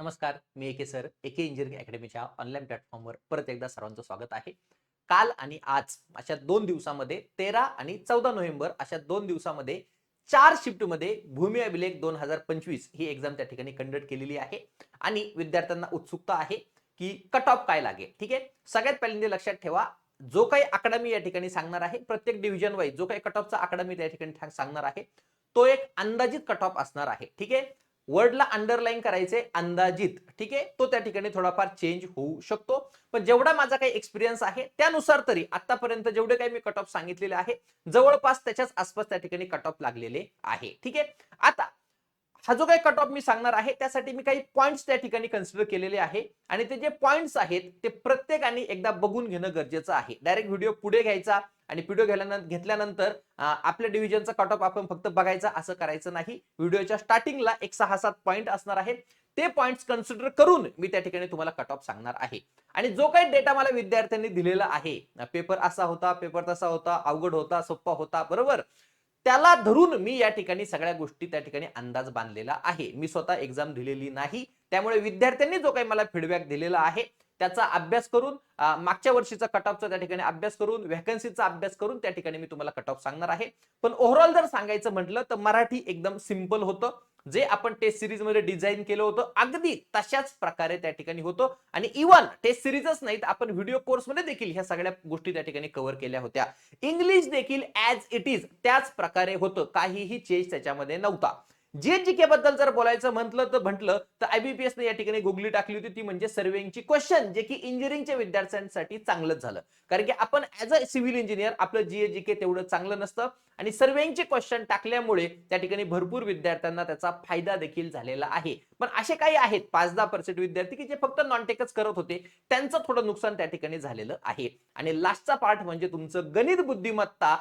नमस्कार मी एके सर एके इंजिनिअरिंग अकॅडमीच्या ऑनलाईन प्लॅटफॉर्मवर परत एकदा सर्वांचं स्वागत आहे. काल आणि आज अशा दोन दिवसामध्ये तेरा आणि चौदा नोव्हेंबर अशा दोन दिवसामध्ये चार शिफ्टमध्ये भूमी अभिलेख दोन हजार पंचवीस ही एक्झाम त्या ठिकाणी कंडक्ट केलेली आहे. आणि विद्यार्थ्यांना उत्सुकता आहे की कट ऑफ काय लागेल ठीक आहे? सगळ्यात पहिल्यांदा लक्षात ठेवा जो काही आकडा मी या ठिकाणी सांगणार आहे प्रत्येक डिव्हिजन वाईज जो काही कट ऑफचा आकडा मी त्या ठिकाणी ठा- सांगणार आहे तो एक अंदाजित कट ऑफ असणार आहे ठीक आहे? वर्डला अंडरलाईन करायचे अंदाजित ठीक आहे? तो त्या ठिकाणी थोडाफार चेंज होऊ शकतो. पण जेवढा माझा काही एक्सपिरियन्स आहे त्यानुसार तरी आतापर्यंत जेवढे काही मी कट ऑफ सांगितलेले आहे जवळपास त्याच्याच आसपास त्या ठिकाणी कट ऑफ लागलेले आहे ठीक आहे? आता हा जो काही कट ऑफ मी सांगणार आहे त्यासाठी मी काही पॉईंट्स त्या ठिकाणी कन्सिडर केलेले आहे. आणि ते जे पॉईंट्स आहेत ते प्रत्येकाने एकदा बघून घेणं गरजेचं आहे. डायरेक्ट व्हिडिओ पुढे घ्यायचा आणि व्हिडिओ घेल्यानंतर घेतल्यानंतर आपल्या डिव्हिजनचा कट ऑफ आपण फक्त बघायचा असं करायचं नाही. व्हिडिओच्या स्टार्टिंगला एक सहा सात पॉईंट असणार आहेत. ते पॉइंट्स कन्सिडर करून मी त्या ठिकाणी तुम्हाला कट ऑफ सांगणार आहे. आणि जो काही डेटा मला विद्यार्थ्यांनी दिलेला आहे पेपर असा होता पेपर तसा होता अवघड होता सोप्पा होता बरोबर? त्याला धरून मी या ठिकाणी सगळ्या गोष्टी त्या ठिकाणी अंदाज बांधलेला आहे. मी स्वतः एक्झाम दिलेली नाही. त्यामुळे विद्यार्थ्यांनी जो काही मला फीडबॅक दिलेला आहे त्याचा अभ्यास करून मागच्या वर्षीचा कट ऑफचा त्या ठिकाणी अभ्यास करून व्हॅकन्सीचा अभ्यास करून त्या ठिकाणी मी तुम्हाला कट ऑफ सांगणार आहे. पण ओव्हरऑल जर सांगायचं म्हटलं तर मराठी एकदम सिंपल होतं. जे आपण टेस्ट सिरीजमध्ये डिझाईन केलं होतं अगदी तशाच प्रकारे त्या ठिकाणी होतं. आणि इव्हन टेस्ट सिरीजच नाही तर आपण व्हिडिओ कोर्समध्ये देखील ह्या सगळ्या गोष्टी त्या ठिकाणी कव्हर केल्या होत्या. इंग्लिश देखील ऍज इट इज त्याच प्रकारे होतं. काहीही चेंज त्याच्यामध्ये नव्हता. जे बद्दल जर बोलायचं म्हटलं तर म्हटलं तर आयबीपीएस ने या ठिकाणी गुगली टाकली होती ती म्हणजे सर्वेची क्वेश्चन जे की इंजिनिअरिंगच्या विद्यार्थ्यांसाठी चांगलंच झालं. कारण की आपण ऍज अ सिव्हिल इंजिनियर आपलं जीएजीके तेवढं चांगलं नसतं आणि सर्वेचे क्वेश्चन टाकल्यामुळे त्या ठिकाणी भरपूर विद्यार्थ्यांना त्याचा फायदा देखील झालेला आहे. पण असे काही आहेत पाच दहा पर्सेंट विद्यार्थी की जे फक्त नॉनटेकच करत होते त्यांचं थोडं नुकसान त्या ठिकाणी झालेलं आहे. आणि लास्टचा पार्ट म्हणजे तुमचं गणित बुद्धिमत्ता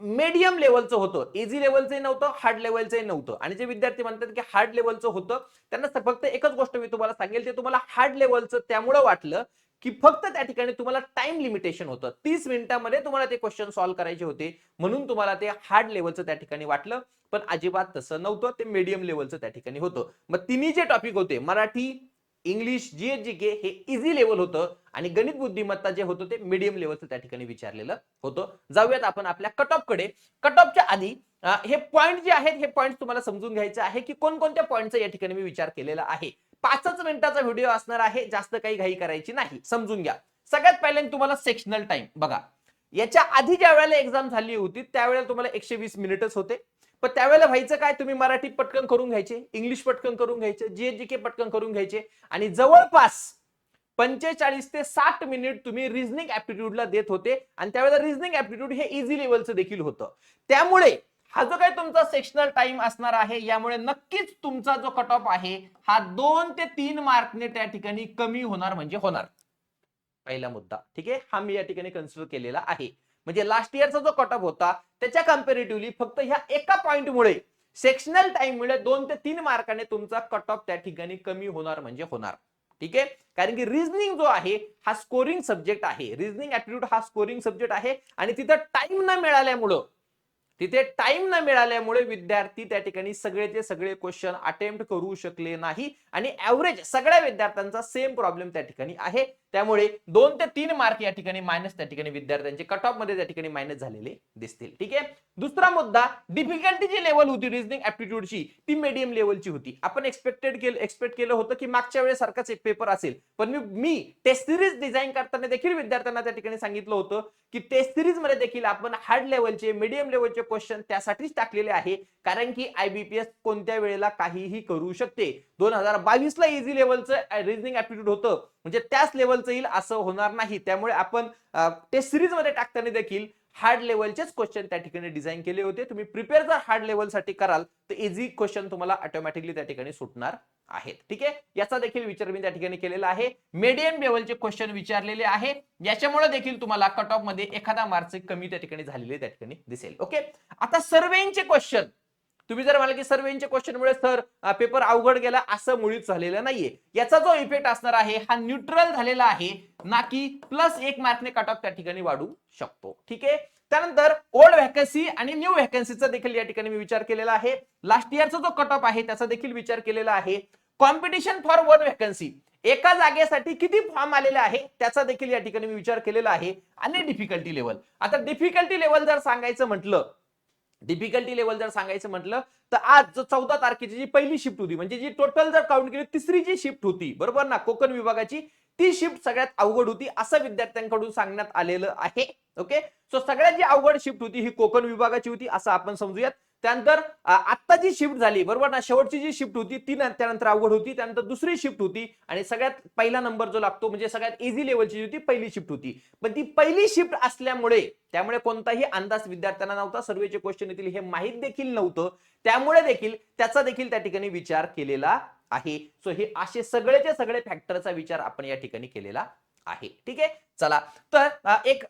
मीडियम लेवलचं होतं. इझी लेवलचंही नव्हतं हार्ड लेवलचंही नव्हतं. आणि जे विद्यार्थी म्हणतात की हार्ड लेवलचं होतं त्यांना फक्त एकच गोष्ट मी तुम्हाला सांगेल ते तुम्हाला हार्ड लेवलचं त्यामुळं वाटलं की फक्त त्या ठिकाणी तुम्हाला टाइम लिमिटेशन होतं. तीस मिनिटांमध्ये तुम्हाला ते क्वेश्चन सॉल्व्ह करायचे होते. म्हणून तुम्हाला ते हार्ड लेवलचं त्या ठिकाणी वाटलं. पण अजिबात तसं नव्हतं. ते मीडियम लेवलचं त्या ठिकाणी होतं. मग तिन्ही जे टॉपिक होते Marathi English G H G K हे इझी लेवल होतं आणि गणित बुद्धिमत्ता जे होतं ते मीडियम लेवलचं त्या ठिकाणी विचारलेलं होतं. जाऊयात आपण आपल्या कट ऑफकडे कट ऑफच्या आधी हे पॉईंट जे आहेत हे पॉईंट तुम्हाला समजून घ्यायचे आहे की कोणकोणत्या पॉईंटचा या ठिकाणी मी विचार केलेला आहे. पाचच मिनिटाचा व्हिडिओ असणार आहे जास्त काही घाई करायची नाही. समजून घ्या. सगळ्यात पहिल्यांदा तुम्हाला सेक्शनल टाइम बघा याच्या आधी ज्या वेळेला एक्झाम झाली होती त्यावेळेला तुम्हाला एकशे वीस मिनिटच होते. पण त्यावेळेला व्हायचं काय? तुम्ही मराठी पटकन करून घ्यायचे इंग्लिश पटकन करून घ्यायचे जे जी के पटकन करून घ्यायचे आणि जवळपास पंचेचाळीस ते साठ मिनिट तुम्ही रिझनिंग ऍप्टिट्यूडला देत होते आणि त्यावेळेला रिझनिंग ऍप्टिट्यूड हे इझी लेवलचं देखील होतं. त्यामुळे हा जो काही तुमचा सेक्शनल टाइम असणार आहे यामुळे नक्कीच तुमचा जो कट ऑफ आहे हा दोन ते तीन मार्कने त्या ठिकाणी कमी होणार म्हणजे होणार. पहिला मुद्दा ठीक आहे? हा मी या ठिकाणी कन्सिडर केलेला आहे. म्हणजे लास्ट इयरचा जो कट ऑफ होता त्याच्या कम्पेरेटिव्हली फक्त ह्या एका पॉईंटमुळे सेक्शनल टाइम मुळे दोन ते तीन मार्काने तुमचा कट ऑफ त्या ठिकाणी कमी होणार म्हणजे होणार. ठीक आहे? कारण की रिझनिंग जो आहे हा स्कोरिंग सब्जेक्ट आहे. रिझनिंग ऍटिट्यूड हा स्कोरिंग सब्जेक्ट आहे. आणि तिथं टाइम न मिळाल्यामुळं तिथे टाइम न मिळाल्यामुळे विद्यार्थी त्या ठिकाणी सगळेचे सगळे क्वेश्चन अटेम्प्ट करू शकले नाही. आणि ऍव्हरेज सगळ्या विद्यार्थ्यांचा सेम प्रॉब्लेम त्या ठिकाणी आहे. त्यामुळे दोन ते तीन मार्क या ठिकाणी मायनस त्या ठिकाणी विद्यार्थ्यांचे कट ऑफमध्ये त्या ठिकाणी मायनस झालेले दिसतील. ठीक आहे? दुसरा मुद्दा डिफिकल्टी जी लेवल होती रिजनिंग ऍप्टिट्यूडची ती मीडियम लेवलची होती. आपण एक्सपेक्टेड केलं एक्सपेक्ट केलं होतं की मागच्या वेळेस सारखाच एक पेपर असेल. पण मी मी टेस्ट सिरीज डिझाईन करताना देखील विद्यार्थ्यांना त्या ठिकाणी सांगितलं होतं की टेस्ट सिरीजमध्ये देखील आपण हार्ड लेवलचे मीडियम लेवलचे क्वेश्चन त्यासाठीच टाकलेले आहे. कारण की आयबीपीएस कोणत्या वेळेला काहीही करू शकते. दोन हजार बावीस ला इझी लेवलचं रिझनिंग ऍप्टिट्यूड होतं. म्हणजे त्याच लेवलचं येईल असं होणार नाही. त्यामुळे आपण टेस्ट सिरीजमध्ये टाकताना देखील हार्ड लेवलचेच क्वेश्चन त्या ठिकाणी डिझाईन केले होते. तुम्ही प्रिपेअर जर हार्ड लेवलसाठी कराल तर इझी क्वेश्चन तुम्हाला ऑटोमॅटिकली त्या ठिकाणी सुटणार आहेत. ठीक आहे? याचा देखील विचार मी त्या ठिकाणी केलेला आहे. मीडियम लेवलचे क्वेश्चन विचारलेले आहे. याच्यामुळे देखील तुम्हाला कट ऑफमध्ये एखादा मार्क कमी त्या ठिकाणी झालेले त्या ठिकाणी दिसेल. ओके आता सर्वेचे क्वेश्चन तुम्ही जर म्हणाल की सर्वेचे यांच्या क्वेश्चनमुळे सर पेपर अवघड गेला असं मुळीच झालेलं नाहीये. याचा जो इफेक्ट असणार आहे हा न्यूट्रल झालेला आहे ना की प्लस एक मार्कने कट ऑफ त्या ठिकाणी वाढू शकतो. ठीक आहे? त्यानंतर ओल्ड व्हॅकन्सी आणि न्यू व्हॅकन्सीचा देखील या ठिकाणी मी विचार केलेला आहे. लास्ट इयरचा जो कट ऑफ आहे त्याचा देखील विचार केलेला आहे. कॉम्पिटिशन फॉर वन व्हॅकन्सी एका जागेसाठी किती फॉर्म आलेले आहे त्याचा देखील या ठिकाणी मी विचार केलेला आहे. आणि डिफिकल्टी लेवल आता डिफिकल्टी लेवल जर सांगायचं म्हटलं डिफिकल्टी लेवल जर सांगायचं म्हटलं तर आज जो चौदा तारखेची जी पहिली शिफ्ट होती म्हणजे जी टोटल जर काउंट केली तिसरी जी शिफ्ट होती बरोबर ना? कोकण विभागाची ती शिफ्ट सगळ्यात अवघड होती असं विद्यार्थ्यांकडून सांगण्यात आलेलं आहे. ओके सो सगळ्यात जी अवघड शिफ्ट होती ही कोकण विभागाची होती असं आपण समजूयात. त्यानंतर आत्ता जी शिफ्ट झाली बरोबर ना? शेवटची जी शिफ्ट होती ती त्यानंतर अवघड होती. त्यानंतर दुसरी शिफ्ट होती आणि सगळ्यात पहिला नंबर जो लागतो म्हणजे सगळ्यात इझी लेवलची होती पहिली शिफ्ट होती. पण ती पहिली शिफ्ट असल्यामुळे त्यामुळे कोणताही अंदाज विद्यार्थ्यांना नव्हता. सर्वेचे क्वेश्चन येतील हे माहीत देखील नव्हतं. त्यामुळे देखील त्याचा देखील त्या ठिकाणी विचार केलेला आहे. सो हे असे सगळेचे सगळे फॅक्टरचा विचार आपण या ठिकाणी केलेला आहे. ठीक आहे? चला. तर एक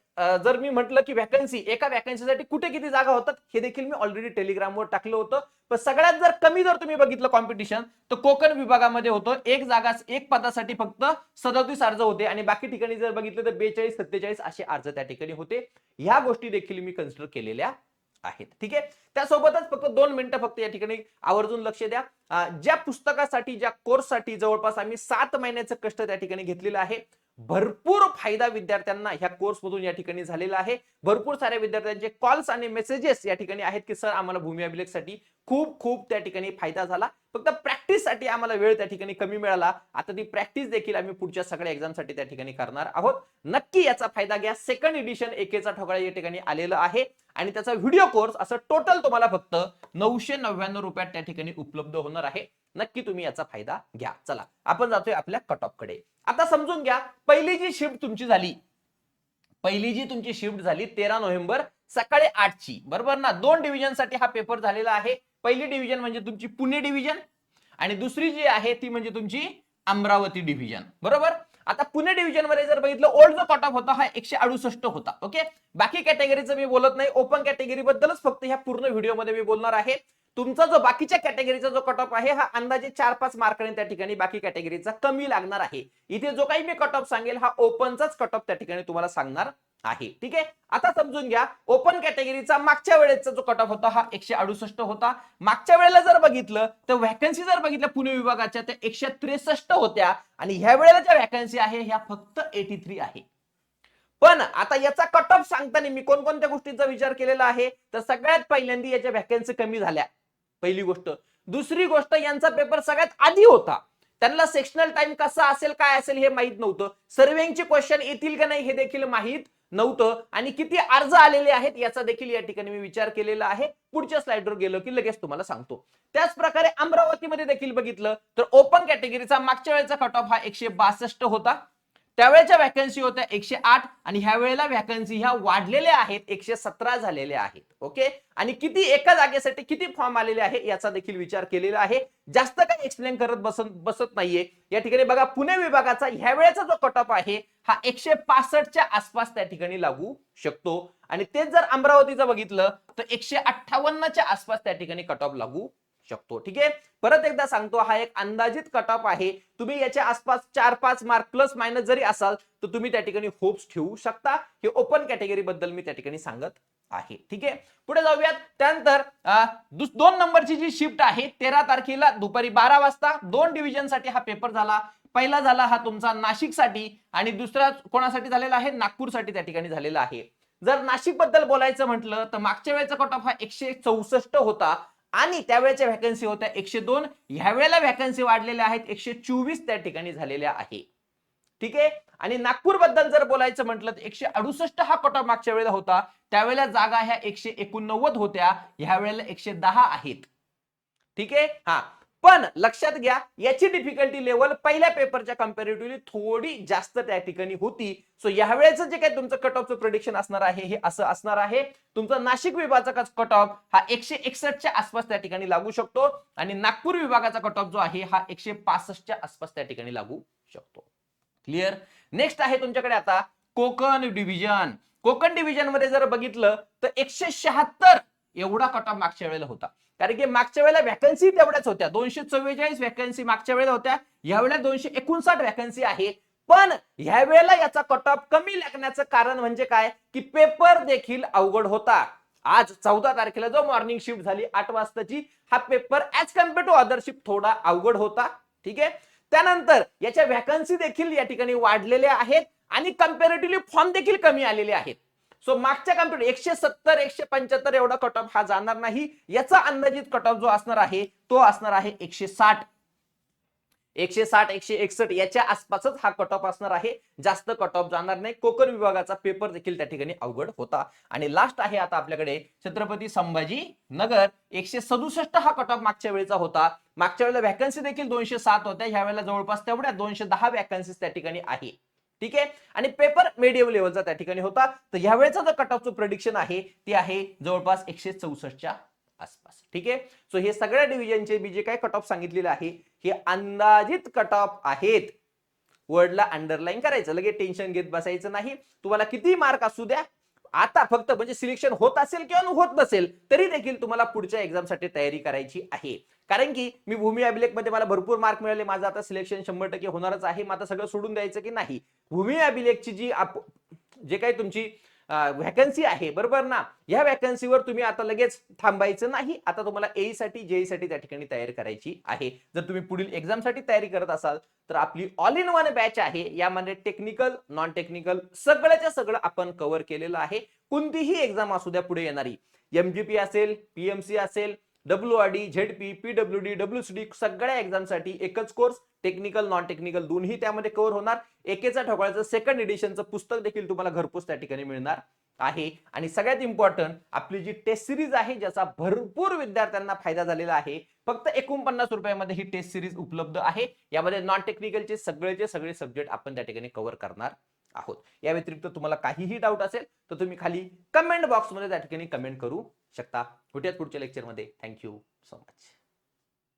जर मी म्हटलं की वॅकन्सी एका वॅकन्सीसाठी कुठे किती जागा होतात हे देखील मी ऑलरेडी टेलिग्रामवर टाकलं होतं. पण सगळ्यात जर कमी जर तुम्ही बघितलं कॉम्पिटिशन तर कोकण विभागामध्ये होतं. एक जागा एक पदासाठी फक्त सदतीस अर्ज होते. आणि बाकी ठिकाणी जर बघितलं तर बेचाळीस सत्तेचाळीस असे अर्ज त्या ठिकाणी होते. ह्या गोष्टी देखील मी कन्सिडर केलेल्या आहेत. ठीक आहे? त्यासोबतच फक्त दोन मिनिटं फक्त या ठिकाणी आवर्जून लक्ष द्या. ज्या पुस्तकासाठी ज्या कोर्ससाठी जवळपास आम्ही सात महिन्याचं कष्ट त्या ठिकाणी घेतलेलं आहे. भरपूर फायदा विद्यार्थ्यांना ह्या कोर्स मधून या ठिकाणी झालेला आहे. भरपूर साऱ्या विद्यार्थ्यांचे कॉल्स आणि मेसेजेस या ठिकाणी आहेत की सर आम्हाला भूमी अभिलेखसाठी खूप खूप त्या ठिकाणी फायदा झाला. फक्त प्रॅक्टिससाठी आम्हाला वेळ त्या ठिकाणी कमी मिळाला. आता ती प्रॅक्टिस देखील आम्ही पुढच्या सगळ्या एक्झामसाठी त्या ठिकाणी करणार आहोत. नक्की याचा फायदा घ्या. सेकंड एडिशन एकेचा ठोकळा या ठिकाणी आलेलं आहे. आणि त्याचा व्हिडिओ कोर्स असं टोटल तुम्हाला फक्त नऊशे नव्याण्णव रुपयात त्या ठिकाणी उपलब्ध होणार आहे. नक्की तुम्ही याचा फायदा घ्या. चला आपण जातोय आपल्या कट ऑफकडे. आता समजून घ्या पहिली जी शिफ्ट तुमची झाली पहिली जी तुमची शिफ्ट झाली तेरा नोव्हेंबर सकाळी आठची. बरोबर ना? दोन डिव्हिजनसाठी हा पेपर झालेला आहे. पहिली डिव्हिजन म्हणजे तुमची पुणे डिव्हिजन आणि दुसरी जी आहे ती म्हणजे तुमची अमरावती डिव्हिजन बरोबर? आता पुणे डिव्हिजनमध्ये जर बघितलं ओल्ड जो कट ऑफ होता हा एकशे अडुसष्ट होता ओके बाकी कॅटेगरीचं मी बोलत नाही. ओपन कॅटेगरी बद्दलच फक्त ह्या पूर्ण व्हिडिओमध्ये मी बोलणार आहे. तुमचा जो बाकीच्या कॅटेगरीचा जो कट ऑफ आहे हा अंदाजे चार पाच मार्काने त्या ठिकाणी बाकी कॅटेगरीचा कमी लागणार आहे. इथे जो काही मी कट ऑफ सांगेल हा ओपनचाच कट ऑफ त्या ठिकाणी तुम्हाला सांगणार. आहे. ठीक आहे? आता समजून घ्या. ओपन कॅटेगरीचा मागच्या वेळेचा जो कट ऑफ होता हा एकशे अडुसष्ट होता. मागच्या वेळेला जर बघितलं तर व्हॅकन्सी जर बघितल्या पुणे विभागाच्या त्या एकशे त्रेसष्ट होत्या. आणि ह्या वेळेला ज्या व्हॅकन्सी आहे ह्या फक्त एटी थ्री आहे. पण आता याचा कट ऑफ सांगताना मी कोणकोणत्या गोष्टींचा विचार केलेला आहे? तर सगळ्यात पहिल्यांदा याच्या व्हॅकन्सी कमी झाल्या. पहिली गोष्ट. दुसरी गोष्ट यांचा पेपर सगळ्यात आधी होता. त्यांना सेक्शनल टाइम कसा असेल काय असेल हे माहीत नव्हतं. सर्वेंगचे क्वेश्चन येतील का नाही हे देखील माहीत नव्हतं. आणि किती अर्ज आलेले आहेत याचा देखील या ठिकाणी मी विचार केलेला आहे. पुढच्या स्लाइडवर गेलो की लगेच तुम्हाला सांगतो. त्याचप्रकारे अमरावतीमध्ये देखील बघितलं तर ओपन कॅटेगरीचा मागच्या वेळेचा कट ऑफ हा एकशे बासष्ट होता. त्यावेळेच्या वॅकन्सी होत्या एकशे आठ आणि ह्या वेळेला व्हॅकन्सी ह्या वाढलेल्या आहेत एकशे सतरा झालेल्या आहेत. ओके आणि किती एका जागेसाठी किती फॉर्म आलेले आहे याचा देखील विचार केलेला आहे. जास्त काही एक्सप्लेन करत बसत बसत नाहीये. या ठिकाणी बघा पुणे विभागाचा ह्या वेळेचा जो कट ऑफ आहे हा एकशे पासष्टच्या आसपास त्या ठिकाणी लागू शकतो. आणि तेच जर अमरावतीचं बघितलं तर एकशे अठ्ठावन्नच्या आसपास त्या ठिकाणी कट ऑफ लागू शकतो. ठीक? आहे परत एकदा सांगतो हा एक अंदाजित कट ऑफ आहे. तुम्ही याच्या आसपास चार पाच मार्क प्लस मायनस जरी असाल तर तुम्ही त्या ठिकाणी होप्स ठेवू शकता. हे ओपन कॅटेगरी बद्दल मी त्या ठिकाणी सांगत आहे. ठीक? आहे पुढे जाऊयात. त्यानंतर दोन नंबरची जी शिफ्ट आहे तेरा तारखेला दुपारी बारा वाजता दोन डिव्हिजनसाठी हा पेपर झाला. पहिला झाला हा तुमचा नाशिकसाठी आणि दुसरा कोणासाठी झालेला आहे? नागपूरसाठी त्या ठिकाणी झालेला आहे. जर नाशिकबद्दल बोलायचं म्हटलं तर मागच्या वेळेचा कट ऑफ हा एकशे चौसष्ट होता. आणि त्यावेळेच्या व्हॅकन्सी होत्या एकशे दोन. ह्या वेळेला व्हॅकन्सी वाढलेल्या आहेत एकशे चोवीस त्या ठिकाणी झालेल्या आहे. ठीक आहे? आणि नागपूरबद्दल जर बोलायचं म्हटलं तर एकशे अडुसष्ट हा कट ऑफ मागच्या वेळेला होता. त्यावेळेला जागा ह्या एकशे एकोणनव्वद होत्या. ह्या वेळेला एकशे दहा आहेत. ठीक आहे? हा. पण लक्षात घ्या याची डिफिकल्टी लेवल पहिल्या पेपरच्या कम्पॅरेटिव्हली थोडी जास्त त्या ठिकाणी होती. सो यावेळेच जे काही तुमचं कट ऑफचं प्रोडिक्शन असणार आहे हे असं असणार आहे. तुमचा नाशिक विभागाचा कट ऑफ हा एकशे एकसष्टच्या आसपास त्या ठिकाणी लागू शकतो आणि नागपूर विभागाचा कट ऑफ जो आहे हा एकशे पासष्टच्या आसपास त्या ठिकाणी लागू शकतो. क्लिअर नेक्स्ट आहे तुमच्याकडे आता कोकण डिव्हिजन कोकण डिव्हिजनमध्ये जर बघितलं तर एकशे शहात्तर एवढा कट ऑफ मागच्या वेळेला होता. कारण की मागच्या वेळेला व्हॅकन्सी तेवढ्याच होत्या. दोनशे चव्वेचाळीस व्हॅकन्सी मागच्या वेळेला होत्या. यावेळेला दोनशे एकोणसाठ व्हॅकन्सी आहे. पण ह्या वेळेला याचा कट ऑफ कमी लागण्याचं कारण म्हणजे काय? की पेपर देखील अवघड होता. आज चौदा तारखेला जो मॉर्निंग शिफ्ट झाली आठ वाजताची हा paper as compare to other shift थोडा अवघड होता. ठीक आहे? त्यानंतर याच्या व्हॅकन्सी देखील या ठिकाणी वाढलेल्या आहेत आणि कम्पॅरेटिव्हली फॉर्म देखील कमी आलेले आहेत. सो मागच्या कम्प्युटर एकशे सत्तर एकशे पंच्याहत्तर एवढा कट ऑफ हा जाणार नाही. याचा अंदाजित कट ऑफ जो असणार आहे तो असणार आहे एकशे साठ. एकशे साठ एकशे एकसष्ट याच्या आसपासच हा कट ऑफ असणार आहे. जास्त कट ऑफ जाणार नाही. कोकण विभागाचा पेपर देखील त्या ठिकाणी अवघड होता. आणि लास्ट आहे आता आपल्याकडे छत्रपती संभाजी नगर. एकशे सदुसष्ट हा कट ऑफ मागच्या वेळेचा होता. मागच्या वेळेला व्हॅकन्सी देखील दोनशे सात होत्या. ह्या वेळेला जवळपास तेवढ्या दोनशे दहा व्हॅकन्सी त्या ठिकाणी आहे. ठीक आहे? आणि पेपर मीडियम लेवलचा त्या ठिकाणी होता. तर ह्या वेळेचा जो कट ऑफचं प्रिडिक्शन आहे ते आहे जवळपास एकशे चौसष्टच्या आसपास. ठीक आहे? सो हे सगळ्या डिव्हिजनचे मी जे काय कट ऑफ सांगितलेले आहे हे अंदाजित कट ऑफ आहेत वर्डला अंडरलाईन करायचं. लगे टेन्शन घेत बसायचं नाही. तुम्हाला किती मार्क असू द्या. आता फक्त म्हणजे सिलेक्शन होत असेल किंवा होत नसेल तरी देखील तुम्हाला पुढच्या एक्झामसाठी तयारी करायची आहे. कारण की मी भूमी अभिलेखमध्ये मला भरपूर मार्क मिळाले. माझं आता सिलेक्शन शंभर टक्के होणारच आहे. मग आता सगळं सोडून द्यायचं की नाही? भूमी अभिलेखची जी आप- जे काही तुमची व्हॅकन्सी आहे बरोबर ना? या व्हॅकन्सीवर तुम्ही आता लगेच थांबायचं नाही. आता तुम्हाला ए साठी जेई साठी त्या ठिकाणी तयारी करायची आहे. जर तुम्ही पुढील एक्झामसाठी तयारी करत असाल तर आपली ऑल इन वन बॅच आहे. यामध्ये टेक्निकल नॉन टेक्निकल सगळ्याच्या सगळं आपण कव्हर केलेलं आहे. कोणतीही एक्झाम असू द्या पुढे येणारी. एमजीपी असेल पीएमसी असेल W R D ZP PW D W C D सगळ्या एक्झामसाठी एकच कोर्स टेक्निकल नॉन टेक्निकल दोन्ही त्यामध्ये कव्हर होणार. एकेचा ठोकळाचं सेकंड एडिशनचं पुस्तक देखील तुम्हाला घरपोच त्या ठिकाणी मिळणार आहे. आणि सगळ्यात इम्पॉर्टंट आपली जी टेस्ट सिरीज आहे ज्याचा भरपूर विद्यार्थ्यांना फायदा झालेला आहे फक्त एकोणपन्नास रुपयामध्ये ही टेस्ट सिरीज उपलब्ध आहे. यामध्ये नॉन टेक्निकलचे सगळेचे सगळे सब्जेक्ट आपण त्या ठिकाणी कव्हर करणार आहोत. या व्यतिरिक्त तुम्हाला काहीही डाऊट असेल तर तुम्ही खाली कमेंट बॉक्समध्ये त्या ठिकाणी कमेंट करू. शकता. भेटूयात पुढच्या लेक्चरमध्ये थँक्यू सो मच